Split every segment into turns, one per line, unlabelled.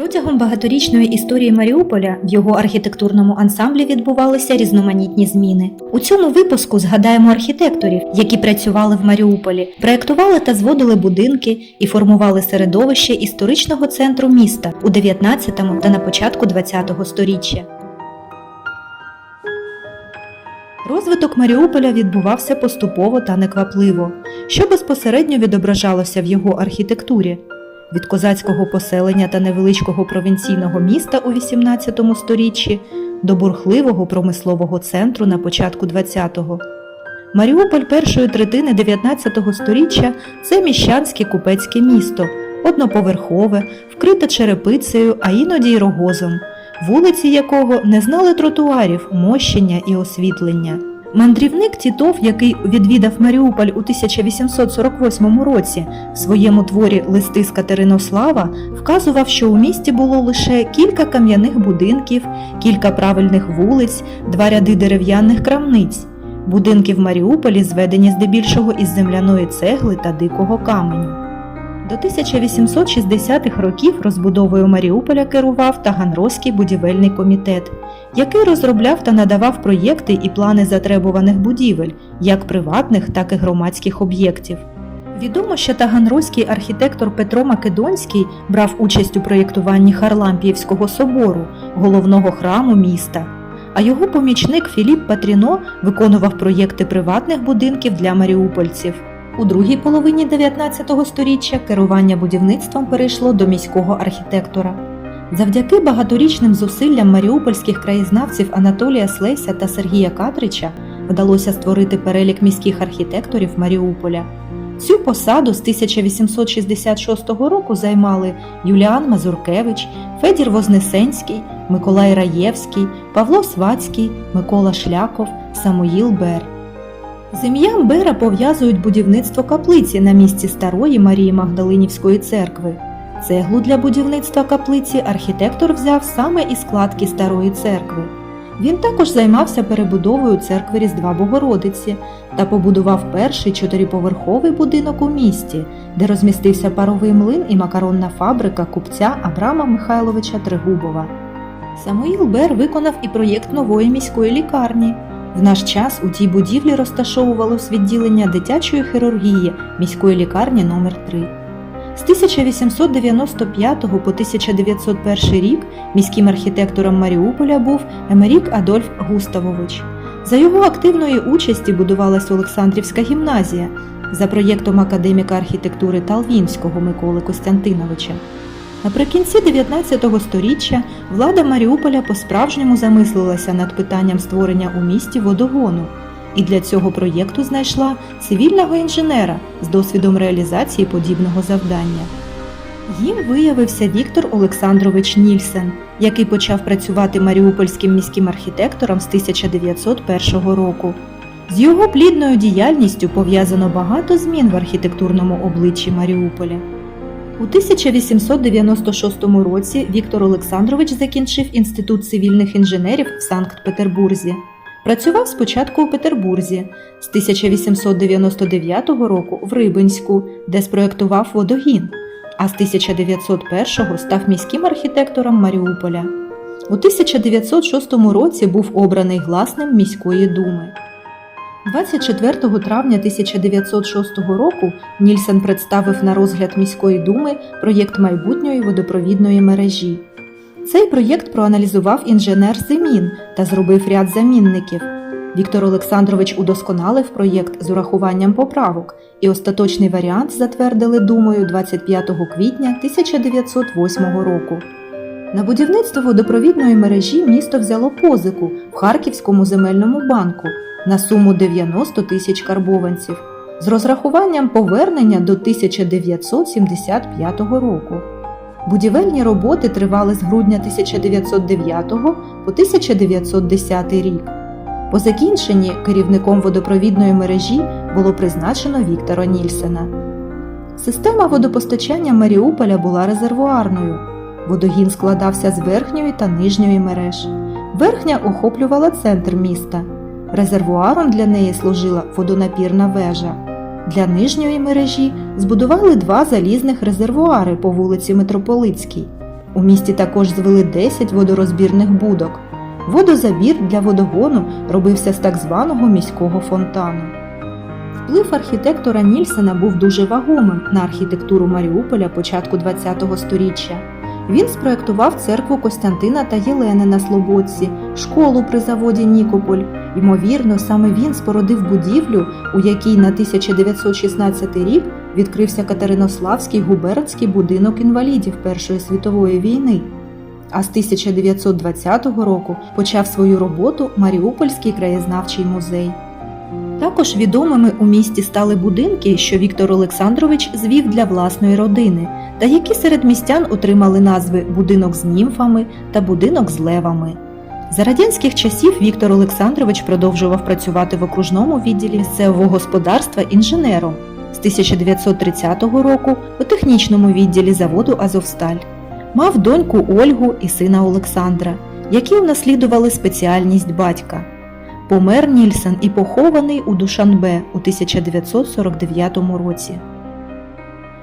Протягом багаторічної історії Маріуполя в його архітектурному ансамблі відбувалися різноманітні зміни. У цьому випуску згадаємо архітекторів, які працювали в Маріуполі, проектували та зводили будинки і формували середовище історичного центру міста у 19-му та на початку 20-го сторіччя. Розвиток Маріуполя відбувався поступово та неквапливо, що безпосередньо відображалося в його архітектурі. Від козацького поселення та невеличкого провінційного міста у 18 сторіччі до бурхливого промислового центру на початку 20-го. Маріуполь першої третини 19 сторіччя це міщанське купецьке місто, одноповерхове, вкрите черепицею, а іноді й рогозом, вулиці якого не знали тротуарів, мощення і освітлення. Мандрівник Тітов, який відвідав Маріуполь у 1848 році, в своєму творі Листи з Катеринослава вказував, що у місті було лише кілька кам'яних будинків, кілька правильних вулиць, два ряди дерев'яних крамниць. Будинки в Маріуполі зведені здебільшого із земляної цегли та дикого каменю. До 1860-х років розбудовою Маріуполя керував Таганрозький будівельний комітет, який розробляв та надавав проєкти і плани затребуваних будівель, як приватних, так і громадських об'єктів. Відомо, що таганрозький архітектор Петро Македонський брав участь у проєктуванні Харлампіївського собору, головного храму міста. А його помічник Філіп Патріно виконував проєкти приватних будинків для маріупольців. У другій половині 19 століття керування будівництвом перейшло до міського архітектора. Завдяки багаторічним зусиллям маріупольських краєзнавців Анатолія Слейся та Сергія Катрича вдалося створити перелік міських архітекторів Маріуполя. Цю посаду з 1866 року займали Юліан Мазуркевич, Федір Вознесенський, Миколай Раєвський, Павло Свацький, Микола Шляков, Самуїл Бер. З ім'ям Бера пов'язують будівництво каплиці на місці старої Марії Магдалинівської церкви. Цеглу для будівництва каплиці архітектор взяв саме із складки старої церкви. Він також займався перебудовою церкви Різдва Богородиці та побудував перший чотириповерховий будинок у місті, де розмістився паровий млин і макаронна фабрика купця Абрама Михайловича Тригубова. Самуїл Бер виконав і проєкт нової міської лікарні. В наш час у тій будівлі розташовувалось відділення дитячої хірургії міської лікарні номер 3 З 1895 по 1901 рік міським архітектором Маріуполя був Емерік Адольф Густавович. За його активної участі будувалась Олександрівська гімназія за проєктом академіка архітектури Талвінського Миколи Костянтиновича. Наприкінці 19 століття влада Маріуполя по-справжньому замислилася над питанням створення у місті водогону і для цього проєкту знайшла цивільного інженера з досвідом реалізації подібного завдання. Їм виявився Віктор Олександрович Нільсен, який почав працювати маріупольським міським архітектором з 1901 року. З його плідною діяльністю пов'язано багато змін в архітектурному обличчі Маріуполя. У 1896 році Віктор Олександрович закінчив Інститут цивільних інженерів в Санкт-Петербурзі. Працював спочатку у Петербурзі, з 1899 року в Рибинську, де спроектував водогін, а з 1901 став міським архітектором Маріуполя. У 1906 році був обраний гласним міської думи. 24 травня 1906 року Нільсен представив на розгляд міської думи проєкт майбутньої водопровідної мережі. Цей проєкт проаналізував інженер Зимін та зробив ряд замінників. Віктор Олександрович удосконалив проєкт з урахуванням поправок, і остаточний варіант затвердили думою 25 квітня 1908 року. На будівництво водопровідної мережі місто взяло позику в Харківському земельному банку на суму 90 тисяч карбованців з розрахуванням повернення до 1975 року. Будівельні роботи тривали з грудня 1909 по 1910 рік. По закінченні керівником водопровідної мережі було призначено Віктора Нільсена. Система водопостачання Маріуполя була резервуарною. Водогін складався з верхньої та нижньої мереж. Верхня охоплювала центр міста. Резервуаром для неї служила водонапірна вежа. Для нижньої мережі збудували два залізних резервуари по вулиці Митрополицькій. У місті також звели 10 водорозбірних будок. Водозабір для водогону робився з так званого міського фонтану. Вплив архітектора Нільсена був дуже вагомим на архітектуру Маріуполя початку ХХ століття. Він спроектував церкву Костянтина та Єлени на Слободці, школу при заводі Нікополь. Ймовірно, саме він спородив будівлю, у якій на 1916 рік відкрився Катеринославський губернський будинок інвалідів Першої світової війни. А з 1920 року почав свою роботу Маріупольський краєзнавчий музей. Також відомими у місті стали будинки, що Віктор Олександрович звів для власної родини, та які серед містян отримали назви Будинок з німфами та Будинок з левами. За радянських часів Віктор Олександрович продовжував працювати в окружному відділі місцевого господарства інженером з 1930 року у технічному відділі заводу Азовсталь. Мав доньку Ольгу і сина Олександра, які унаслідували спеціальність батька. Помер Нільсен і похований у Душанбе у 1949 році.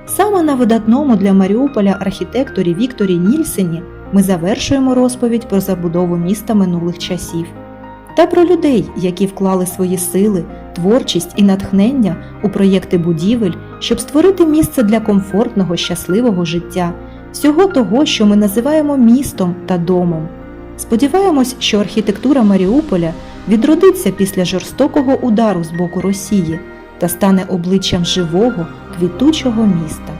Саме на видатному для Маріуполя архітекторі Вікторі Нільсені ми завершуємо розповідь про забудову міста минулих часів та про людей, які вклали свої сили, творчість і натхнення у проєкти будівель, щоб створити місце для комфортного, щасливого життя, всього того, що ми називаємо містом та домом. Сподіваємось, що архітектура Маріуполя відродиться після жорстокого удару з боку Росії та стане обличчям живого, квітучого міста.